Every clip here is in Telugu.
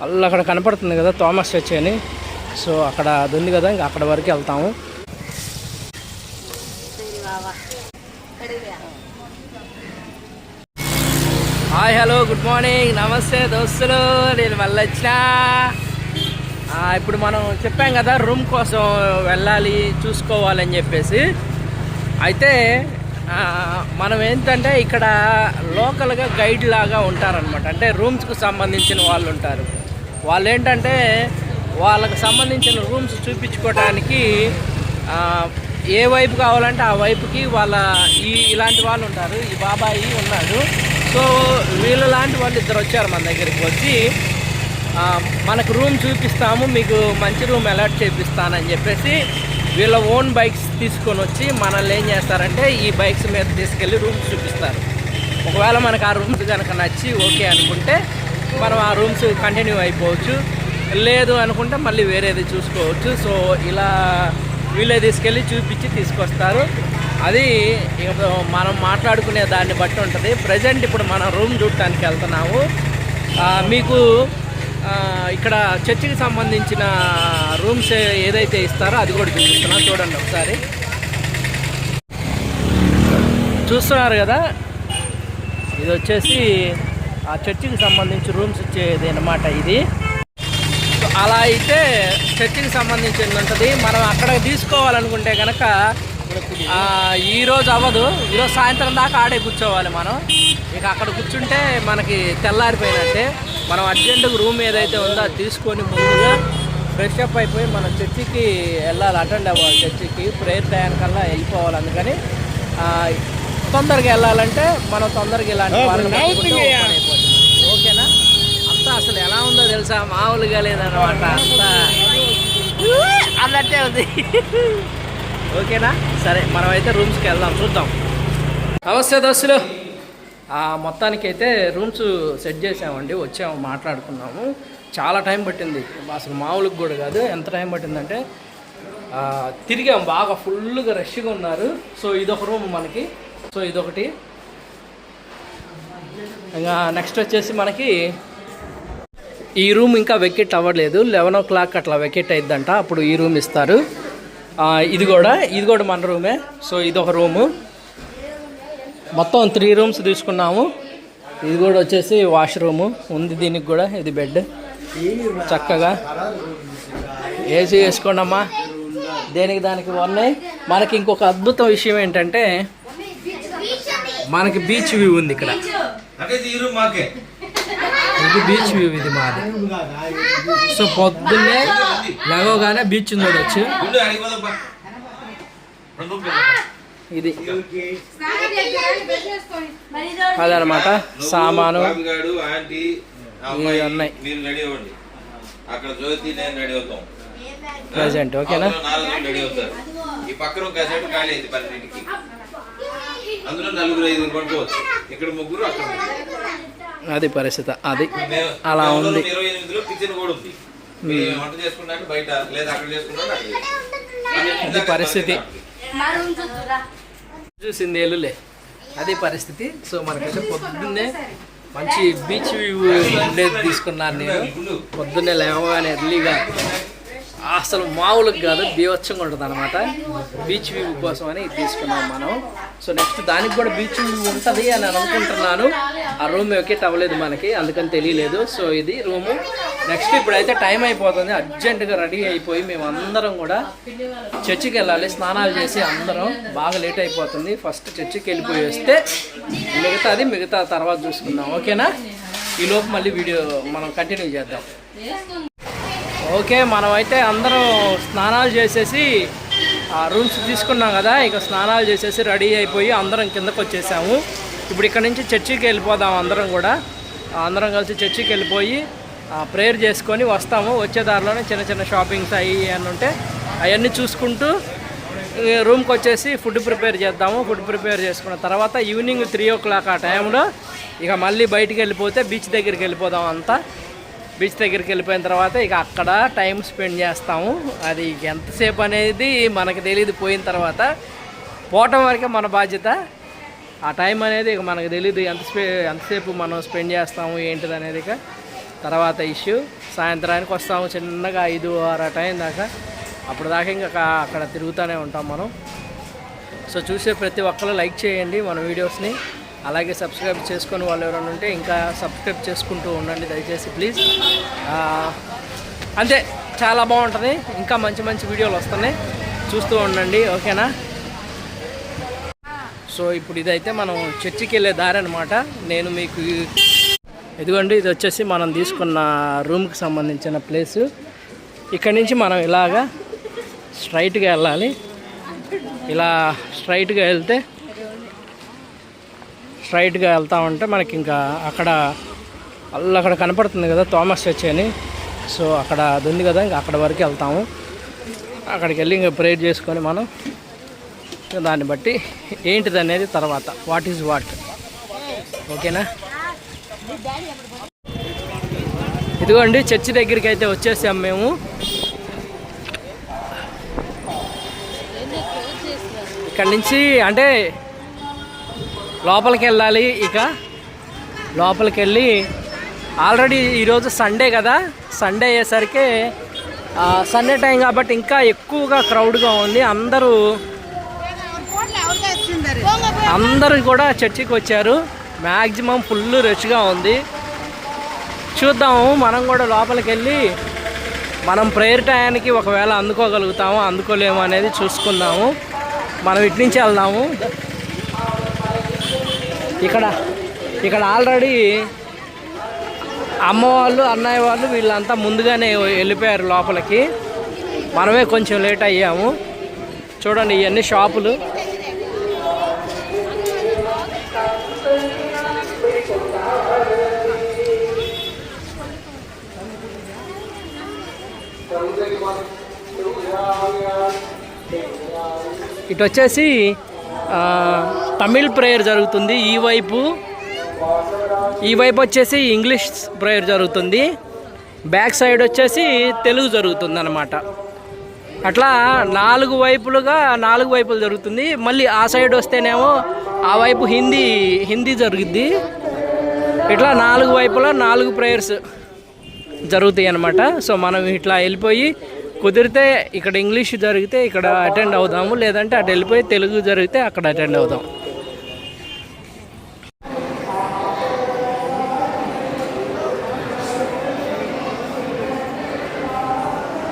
వాళ్ళు అక్కడ కనపడుతుంది కదా థామస్ చర్చ్ అని. సో అక్కడ అది ఉంది కదా ఇంకా అక్కడ వరకు వెళ్తాము. Hi hello good morning. నమస్తే దోస్తులు. నేను మళ్ళీ వచ్చినా ఇప్పుడు మనం చెప్పాం కదా రూమ్ కోసం వెళ్ళాలి చూసుకోవాలని చెప్పేసి. అయితే మనం ఏంటంటే ఇక్కడ లోకల్గా గైడ్ లాగా ఉంటారనమాట అంటే రూమ్స్కు సంబంధించిన వాళ్ళు ఉంటారు. వాళ్ళు ఏంటంటే వాళ్ళకు సంబంధించిన రూమ్స్ చూపించుకోవడానికి ఏ వైపు కావాలంటే ఆ వైపుకి వాళ్ళ ఈ ఇలాంటి వాళ్ళు ఉంటారు ఈ బాబాయి ఉన్నాడు. సో వీళ్ళ లాంటి వాళ్ళు ఇద్దరు వచ్చారు మన దగ్గరికి వచ్చి మనకు రూమ్ చూపిస్తాము మీకు మంచి రూమ్ అలాట్ చేపిస్తానని చెప్పేసి వీళ్ళ ఓన్ బైక్స్ తీసుకొని వచ్చి మనల్ని ఏం చేస్తారంటే ఈ బైక్స్ మీద తీసుకెళ్ళి రూమ్స్ చూపిస్తారు. ఒకవేళ మనకు ఆ రూమ్స్ కనుక నచ్చి ఓకే అనుకుంటే మనం ఆ రూమ్స్ కంటిన్యూ అయిపోవచ్చు. లేదు అనుకుంటే మళ్ళీ వేరేది చూసుకోవచ్చు. సో ఇలా వీళ్ళే తీసుకెళ్ళి చూపించి తీసుకొస్తారు. అది మనం మాట్లాడుకునే దాన్ని బట్టి ఉంటుంది. ప్రజెంట్ ఇప్పుడు మనం రూమ్ చూడటానికి వెళ్తున్నాము. మీకు ఇక్కడ చర్చికి సంబంధించిన రూమ్స్ ఏదైతే ఇస్తారో అది కూడా చూపిస్తున్నాం. చూడండి ఒకసారి. చూస్తున్నారు కదా? ఇది వచ్చేసి ఆ చర్చికి సంబంధించి రూమ్స్ ఇచ్చేది అన్నమాట ఇది. అలా అయితే చర్చికి సంబంధించింది ఉంటుంది మనం అక్కడ తీసుకోవాలనుకుంటే కనుక ఆ, ఈ రోజు అవ్వదు. ఈరోజు సాయంత్రం దాకా ఆడే కూర్చోవాలి మనం. ఇక అక్కడ కూర్చుంటే మనకి తెల్లారిపోయినట్టే. మనం అర్జెంటుగా రూమ్ ఏదైతే ఉందో అది తీసుకొని ముందుగా ఫ్రెష్ అప్ అయిపోయి మనం చర్చికి వెళ్ళాలి. అటెండ్ అవ్వాలి చర్చికి. ప్రేయర్ టైంకల్లా వెళ్ళిపోవాలి. అందుకని తొందరగా వెళ్ళాలంటే మనం తొందరగా ఇలాంటి వాళ్ళని పట్టుకుంటే open అయిపోతుంది. ఓకేనా అంతా అసలు ఎలా ఉందో తెలుసా? మామూలుగా లేదన్నమాట. అంతా అన్నట్టే ఉంది. ఓకేనా? సరే మనమైతే రూమ్స్కి వెళ్దాం చూద్దాం. నమస్తే దోస్తులు. మొత్తానికైతే రూమ్స్ సెట్ చేసామండి వచ్చాము మాట్లాడుకున్నాము. చాలా టైం పట్టింది. అసలు మామూలుగా కూడా కాదు. ఎంత టైం పట్టిందంటే తిరిగాం. బాగా ఫుల్గా రష్గా ఉన్నారు. సో ఇదొక రూమ్ మనకి. సో ఇదొకటి. ఇంకా నెక్స్ట్ వచ్చేసి మనకి ఈ రూమ్ ఇంకా వెకెట్ అవ్వలేదు. లెవెన్ ఓ క్లాక్ అట్లా వెకెట్ అయిద్దంట. అప్పుడు ఈ రూమ్ ఇస్తారు. ఇది కూడా ఇది కూడా మన రూమే. సో ఇది ఒక రూము. మొత్తం త్రీ రూమ్స్ తీసుకున్నాము. ఇది కూడా వచ్చేసి వాష్రూము ఉంది దీనికి కూడా ఇది బెడ్ చక్కగా. ఏసీ వేసుకోండమ్మా దేనికి దానికి ఉన్నాయి మనకి ఇంకొక అద్భుతం విషయం ఏంటంటే మనకి బీచ్ వ్యూ ఉంది ఇక్కడ. ఇది బీచ్ వ్యూ ఇది మాది. సో పొద్దున్నే లేవగానే బీచ్ చూడొచ్చు. ఇది అదనమాట సామాను. ఉన్నాయి. అక్కడ జ్యోతి నేను రెడీ అవుతాం ప్రజెంట్ ఓకేనా? రెడీ అవుతారు ఈ పక్కన ఒక ఖాళీ అయింది పన్నెండింటికి అందులో నలుగురు పడుకోవచ్చు. ఇక్కడ ముగ్గురు అక్కడ. అది పరిస్థితి. అది అలా ఉంది. అది పరిస్థితి. చూసింది ఏలులే అది పరిస్థితి. సో మనకైతే పొద్దున్నే మంచి బీచ్ వ్యూ ఉండేది తీసుకున్నాను నేను. పొద్దున్నే లేవగానే ఎర్లీగా అసలు మామూలుగా కాదు బీవచ్చంగా ఉంటుంది అనమాట బీచ్ వ్యూ కోసం అని ఇది తీసుకున్నాం మనం. సో నెక్స్ట్ దానికి కూడా బీచ్ వ్యూ ఉంటుంది అని అనుకుంటున్నాను. ఆ రూమ్ వెకెట్ అవ్వలేదు మనకి అందుకని తెలియలేదు. సో ఇది రూము. నెక్స్ట్ ఇప్పుడైతే టైం అయిపోతుంది అర్జెంటుగా రెడీ అయిపోయి మేము అందరం కూడా చర్చికి వెళ్ళాలి స్నానాలు చేసి అందరం. బాగా లేట్ అయిపోతుంది ఫస్ట్ చర్చికి వెళ్ళిపోయి వస్తే మిగతాది మిగతా తర్వాత చూసుకుందాం. ఓకేనా? ఈ లోపు మళ్ళీ వీడియో మనం కంటిన్యూ చేద్దాం. ఓకే మనమైతే అందరం స్నానాలు చేసేసి ఆ రూమ్స్ తీసుకున్నాం కదా ఇక స్నానాలు చేసేసి రెడీ అయిపోయి అందరం కిందకు వచ్చేసాము. ఇప్పుడు ఇక్కడ నుంచి చర్చికి వెళ్ళిపోదాం అందరం కూడా. అందరం కలిసి చర్చికి వెళ్ళిపోయి ప్రేయర్ చేసుకొని వస్తాము. వచ్చే దారిలోనే చిన్న చిన్న షాపింగ్స్ అవి అని ఉంటే అవన్నీ చూసుకుంటూ రూమ్కి వచ్చేసి ఫుడ్ ప్రిపేర్ చేద్దాము. ఫుడ్ ప్రిపేర్ చేసుకున్న తర్వాత ఈవినింగ్ త్రీ ఓ క్లాక్ ఆ టైంలో ఇక మళ్ళీ బయటికి వెళ్ళిపోతే బీచ్ దగ్గరికి వెళ్ళిపోదాం అంతా. బీచ్ దగ్గరికి వెళ్ళిపోయిన తర్వాత ఇక అక్కడ టైం స్పెండ్ చేస్తాము. అది ఎంతసేపు అనేది మనకు తెలియదు పోయిన తర్వాత. పోవటం వరకే మన బాధ్యత. ఆ టైం అనేది ఇక మనకు తెలియదు ఎంత స్పే ఎంతసేపు మనం స్పెండ్ చేస్తాము ఏంటిది అనేది ఇక తర్వాత ఇష్యూ. సాయంత్రానికి వస్తాము చిన్నగా ఐదు ఆరు టైం దాకా. అప్పుడు దాకా ఇంకా అక్కడ తిరుగుతూనే ఉంటాం మనం. సో చూసే ప్రతి ఒక్కరు లైక్ చేయండి మన వీడియోస్ని. అలాగే సబ్స్క్రైబ్ చేసుకొని వాళ్ళు ఎవరైనా ఉంటే ఇంకా సబ్స్క్రైబ్ చేసుకుంటూ ఉండండి దయచేసి ప్లీజ్. అంతే చాలా బాగుంటుంది. ఇంకా మంచి మంచి వీడియోలు వస్తున్నాయి. చూస్తూ ఉండండి ఓకేనా? సో ఇప్పుడు ఇదైతే మనం చర్చికి వెళ్ళే దారి అనమాట నేను మీకు ఇదిగోండి ఇది వచ్చేసి మనం తీసుకున్న రూమ్కి సంబంధించిన ప్లేసు. ఇక్కడి నుంచి మనం ఇలాగా స్ట్రైట్గా వెళ్ళాలి. ఇలా స్ట్రైట్గా వెళ్తే స్ట్రైట్గా వెళ్తా ఉంటే మనకి ఇంకా అక్కడ అల్ల అక్కడ కనపడుతుంది కదా థామస్ చర్చ్ అని. సో అక్కడ అది ఉంది కదా ఇంకా అక్కడ వరకు వెళ్తాము. అక్కడికి వెళ్ళి ఇంకా ప్రేయర్ చేసుకొని మనం దాన్ని బట్టి ఏంటిది అనేది తర్వాత. వాట్ ఈజ్ వాట్ ఓకేనా? ఇదిగోండి చర్చి దగ్గరికి అయితే వచ్చేసాం మేము. ఇక్కడి నుంచి అంటే లోపలికి వెళ్ళాలి ఇక. లోపలికి వెళ్ళి ఆల్రెడీ ఈరోజు సండే కదా. సండే అయ్యేసరికి సండే టైం కాబట్టి ఇంకా ఎక్కువగా క్రౌడ్గా ఉంది. అందరూ అందరూ కూడా చర్చికి వచ్చారు. మ్యాక్సిమం ఫుల్ రష్గా ఉంది. చూద్దాము మనం కూడా లోపలికి వెళ్ళి మనం ప్రేయర్ టయానికి ఒకవేళ అందుకోగలుగుతాము అందుకోలేము అనేది చూసుకుందాము. మనం ఇటు నుంచి వెళ్దాము. ఇక్కడ ఇక్కడ ఆల్రెడీ అమ్మ వాళ్ళు అన్నయ్య వాళ్ళు వీళ్ళంతా ముందుగానే వెళ్ళిపోయారు లోపలికి. మనమే కొంచెం లేట్ అయ్యాము. చూడండి ఇవన్నీ షాపులు. ఇటు వచ్చేసి తమిళ్ ప్రేయర్ జరుగుతుంది. ఈ వైపు ఈ వైపు వచ్చేసి ఇంగ్లీష్ ప్రేయర్ జరుగుతుంది. బ్యాక్ సైడ్ వచ్చేసి తెలుగు జరుగుతుంది అనమాట అట్లా నాలుగు వైపులుగా నాలుగు వైపులు జరుగుతుంది. మళ్ళీ ఆ సైడ్ వస్తేనేమో ఆ వైపు హిందీ హిందీ జరుగుద్ది. ఇట్లా నాలుగు వైపులా నాలుగు ప్రేయర్స్ జరుగుతాయి అన్నమాట. సో మనం ఇట్లా వెళ్ళిపోయి కుదిరితే ఇక్కడ ఇంగ్లీష్ జరిగితే ఇక్కడ అటెండ్ అవుదాము. లేదంటే అటు వెళ్ళిపోయి తెలుగు జరిగితే అక్కడ అటెండ్ అవుదాం.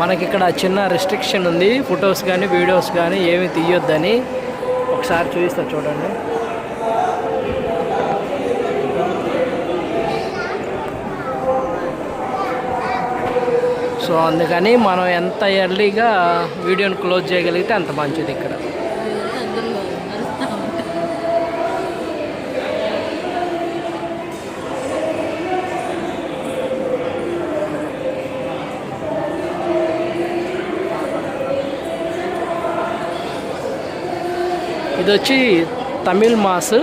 మనకి ఇక్కడ చిన్న రిస్ట్రిక్షన్ ఉంది. ఫొటోస్ కానీ వీడియోస్ కానీ ఏమి తీయొద్దని ఒకసారి చూపిస్తా చూడండి. సో అందుకని మనం ఎంత ఎర్లీగా వీడియోని క్లోజ్ చేయగలిగితే అంత మంచిది ఇక్కడ. ఇది వచ్చి తమిళ్ మాస్.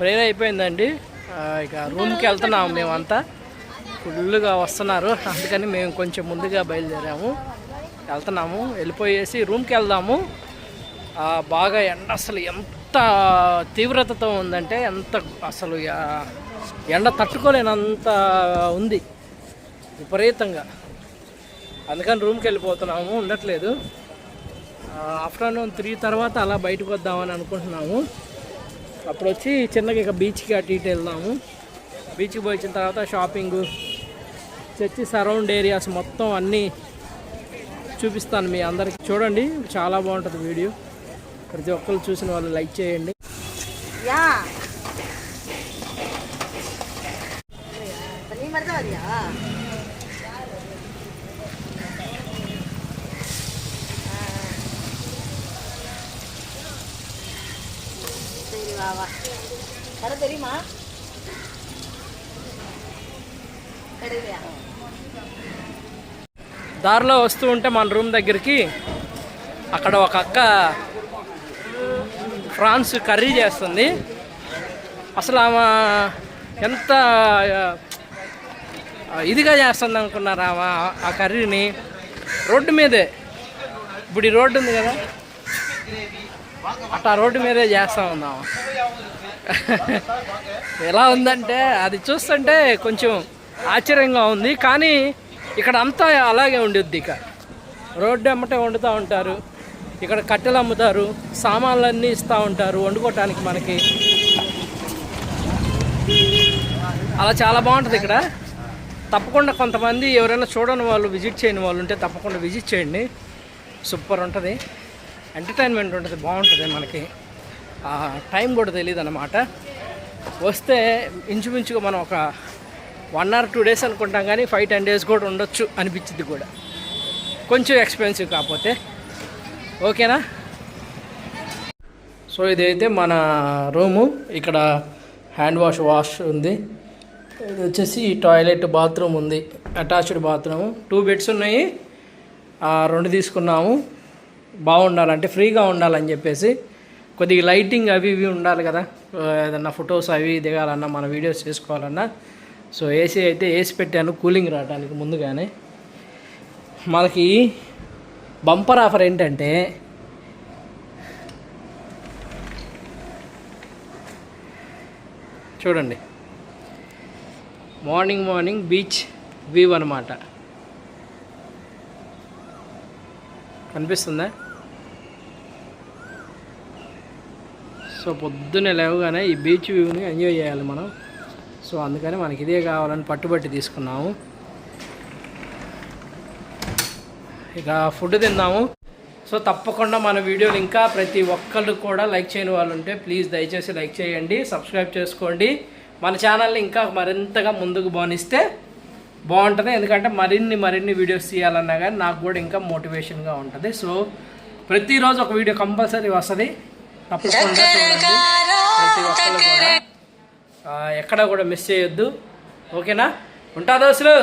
ప్రేయర్ అయిపోయిందండి. ఇక రూమ్కి వెళ్తున్నాము మేమంతా. ఫుల్గా వస్తున్నారు. అందుకని మేము కొంచెం ముందుగా బయలుదేరాము. వెళ్తున్నాము. వెళ్ళిపోయేసి రూమ్కి వెళ్దాము. బాగా ఎండ అసలు ఎంత తీవ్రతతో ఉందంటే ఎంత అసలు ఎండ తట్టుకోలేనంత ఉంది. విపరీతంగా. అందుకని రూమ్కి వెళ్ళిపోతున్నాము ఉండట్లేదు. ఆఫ్టర్నూన్ త్రీ తర్వాత అలా బయటకు వద్దామని అనుకుంటున్నాము. అప్పుడు వచ్చి చిన్నగా ఇక బీచ్కి అటు ఇటు వెళ్దాము. బీచ్కి పోయి వచ్చిన తర్వాత షాపింగ్ చర్చి సరౌండ్ ఏరియాస్ మొత్తం అన్నీ చూపిస్తాను మీ అందరికి. చూడండి చాలా బాగుంటుంది వీడియో ప్రతి ఒక్కరు చూసిన వాళ్ళు లైక్ చేయండి. சரி வா வா கடை தெரியுமா கிடைக்கலையா దారిలో వస్తూ ఉంటే మన రూమ్ దగ్గరికి అక్కడ ఒక అక్క ఫ్రాన్స్ కర్రీ చేస్తుంది అసలు ఆమె ఎంత ఆ, ఇదిగా చేస్తుంది అనుకున్నారు ఆమె ఆ కర్రీని రోడ్డు మీదే ఇప్పుడు ఈ రోడ్డు ఉంది కదా అట్లా రోడ్డు మీదే చేస్తూ ఉన్నాము ఎలా ఉందంటే అది చూస్తుంటే కొంచెం ఆశ్చర్యంగా ఉంది. కానీ ఇక్కడ అంతా అలాగే ఉండిద్ది ఇక. రోడ్డు అమ్మటే వండుతూ ఉంటారు. ఇక్కడ కట్టెలు అమ్ముతారు. సామాన్లన్నీ ఇస్తూ ఉంటారు. వండుకోవటానికి మనకి. అలా చాలా బాగుంటుంది ఇక్కడ. తప్పకుండా కొంతమంది ఎవరైనా చూడని వాళ్ళు విజిట్ చేయని వాళ్ళు ఉంటే తప్పకుండా విజిట్ చేయండి. సూపర్ ఉంటుంది. ఎంటర్టైన్మెంట్ ఉంటుంది బాగుంటుంది మనకి. టైం కూడా తెలియదు అనమాట వస్తే ఇంచుమించుగా మనం ఒక వన్ ఆర్ టూ డేస్ అనుకుంటాం కానీ ఫైవ్ టెన్ డేస్ కూడా ఉండొచ్చు అనిపించింది కూడా. కొంచెం ఎక్స్పెన్సివ్ కాకపోతే. ఓకేనా? సో ఇదైతే మన రూము. ఇక్కడ హ్యాండ్ వాష్ వాష్ ఉంది. ఇది వచ్చేసి టాయిలెట్ బాత్రూమ్ ఉంది. Attached bathroom. టూ బెడ్స్ ఉన్నాయి. రెండు తీసుకున్నాము. బాగుండాలంటే ఫ్రీగా ఉండాలని చెప్పేసి కొద్దిగా లైటింగ్ అవి ఇవి ఉండాలి కదా. ఏదన్నా ఫొటోస్ అవి దిగాలన్నా మన వీడియోస్ చేసుకోవాలన్నా. సో ఏసీ అయితే ఏసీ పెట్టాను కూలింగ్ రావడానికి ముందుగానే. మనకి బంపర్ ఆఫర్ ఏంటంటే చూడండి. మార్నింగ్ మార్నింగ్ బీచ్ వ్యూ అనమాట కనిపిస్తుందా? సో పొద్దున్నే లేవగానే ఈ బీచ్ వ్యూని ఎంజాయ్ చేయాలి మనం. సో అందుకని మనకి ఇదే కావాలని పట్టుబట్టి తీసుకున్నాము. ఇక ఫుడ్ తిందాము. సో తప్పకుండా మన వీడియోలు ఇంకా ప్రతి ఒక్కళ్ళు కూడా లైక్ చేయని వాళ్ళు ఉంటే ప్లీజ్ దయచేసి లైక్ చేయండి సబ్స్క్రైబ్ చేసుకోండి. మన ఛానల్ని ఇంకా మరింతగా ముందుకు బానిస్తే బాగుంటుంది. ఎందుకంటే మరిన్ని మరిన్ని వీడియోస్ తీయాలన్నా కానీ నాకు కూడా ఇంకా మోటివేషన్గా ఉంటుంది. సో ప్రతిరోజు ఒక వీడియో కంపల్సరీ వస్తుంది. తప్పకుండా చూడండి. ప్రతి కూడా ఎక్కడా కూడా మిస్ చేయొద్దు. ఓకేనా? ఉంటా దోస్తులు.